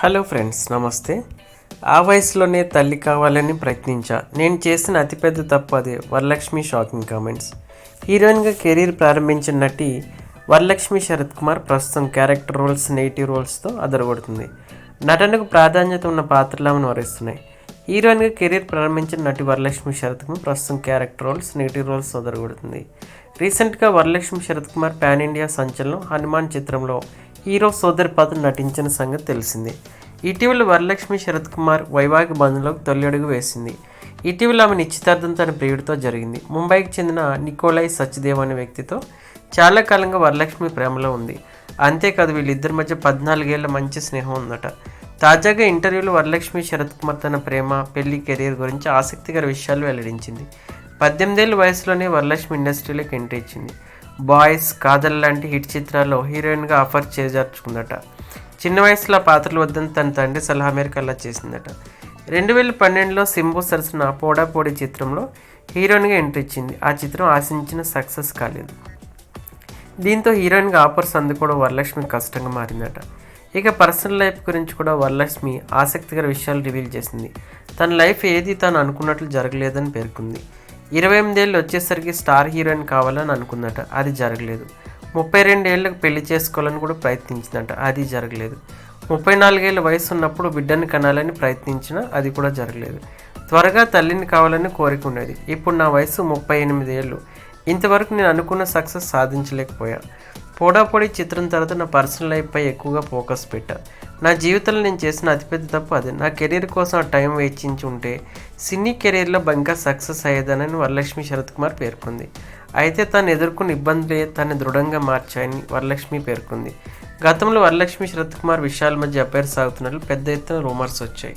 Hello friends నమస్తే. ఆ వయసులోనే తల్లి కావాలని ప్రయత్నించా. నేను చేసిన అతిపెద్ద తప్పు అదే వరలక్ష్మి షాకింగ్ కామెంట్స్. హీరోయిన్గా కెరీర్ ప్రారంభించిన నటి వరలక్ష్మి శరత్ కుమార్ ప్రస్తుతం క్యారెక్టర్ రోల్స్ నెగిటివ్ రోల్స్తో అదరగొడుతుంది. నటనకు ప్రాధాన్యత ఉన్న పాత్రలు ఆమెను వరిస్తున్నాయి. హీరోయిన్గా కెరీర్ ప్రారంభించిన నటి వరలక్ష్మి శరత్ కుమార్ ప్రస్తుతం క్యారెక్టర్ రోల్స్ నెగిటివ్ రోల్స్ అదరగొడుతుంది. రీసెంట్గా వరలక్ష్మి శరత్ కుమార్ పాన్ ఇండియా సంచలనం హనుమాన్ చిత్రంలో హీరో సోదరి పాత్ర నటించిన సంగతి తెలిసిందే. ఇటీవల వరలక్ష్మి శరత్ కుమార్ వైవాహిక బంధంలోకి తొలి అడుగు వేసింది. ఇటీవల ఆమె నిశ్చితార్థం తన ప్రియుడితో జరిగింది. ముంబైకి చెందిన నికోలై సచ్దేవ్ అనే వ్యక్తితో చాలా కాలంగా వరలక్ష్మి ప్రేమలో ఉంది. అంతేకాదు వీళ్ళిద్దరి మధ్య పద్నాలుగేళ్ళ మంచి స్నేహం ఉందట. తాజాగా ఇంటర్వ్యూలో వరలక్ష్మి శరత్ కుమార్ తన ప్రేమ పెళ్ళి కెరీర్ గురించి ఆసక్తికర విషయాలు వెల్లడించింది. పద్దెనిమిదేళ్ళ వయసులోనే వరలక్ష్మి ఇండస్ట్రీలోకి ఎంట్రీ ఇచ్చింది. బాయ్స్ కాదల్ లాంటి హిట్ చిత్రాల్లో హీరోయిన్గా ఆఫర్ చేజార్చుకుందట. చిన్న వయసులో ఆ పాత్రలు వద్దని తన తండ్రి సలహా మేరకు అలా చేసిందట. రెండు వేల పన్నెండులో సింబు సరసన పోడాపోడి చిత్రంలో హీరోయిన్గా ఎంట్రీ ఇచ్చింది. ఆ చిత్రం ఆశించిన సక్సెస్ కాలేదు. దీంతో హీరోయిన్గా ఆఫర్స్ అందుకోవడం వరలక్ష్మి కష్టంగా మారిందట. ఇక పర్సనల్ లైఫ్ గురించి కూడా వరలక్ష్మి ఆసక్తికర విషయాలు రివీల్ చేసింది. తన లైఫ్ ఏది తాను అనుకున్నట్లు జరగలేదని పేర్కొంది. ఇరవై ఎనిమిదేళ్ళు వచ్చేసరికి స్టార్ హీరోయిన్ కావాలని అనుకుందట. అది జరగలేదు. ముప్పై రెండేళ్ళకు పెళ్ళి చేసుకోవాలని కూడా ప్రయత్నించిందట. అది జరగలేదు. ముప్పై నాలుగేళ్ళ వయసు ఉన్నప్పుడు బిడ్డని కనాలని ప్రయత్నించినా అది కూడా జరగలేదు. త్వరగా తల్లిని కావాలని కోరిక ఉండేది. ఇప్పుడు నా వయసు ముప్పై ఎనిమిది ఏళ్ళు ఇంతవరకు నేను అనుకున్న సక్సెస్ సాధించలేకపోయా. పోడాపోడి చిత్రం తర్వాత నా పర్సనల్ లైఫ్పై ఎక్కువగా ఫోకస్ పెట్టా. నా జీవితంలో నేను చేసిన అతిపెద్ద తప్పు అదే. నా కెరీర్ కోసం ఆ టైం వేచించి ఉంటే సినీ కెరీర్లో ఇంకా సక్సెస్ అయ్యేదనని వరలక్ష్మి శరత్ కుమార్ పేర్కొంది. అయితే తాను ఎదుర్కొన్న ఇబ్బందులే తను దృఢంగా మార్చాయని వరలక్ష్మి పేర్కొంది. గతంలో వరలక్ష్మి శరత్ కుమార్ విశాల్ మధ్య అఫైర్ సాగుతున్నట్లు పెద్ద ఎత్తున రూమర్స్ వచ్చాయి.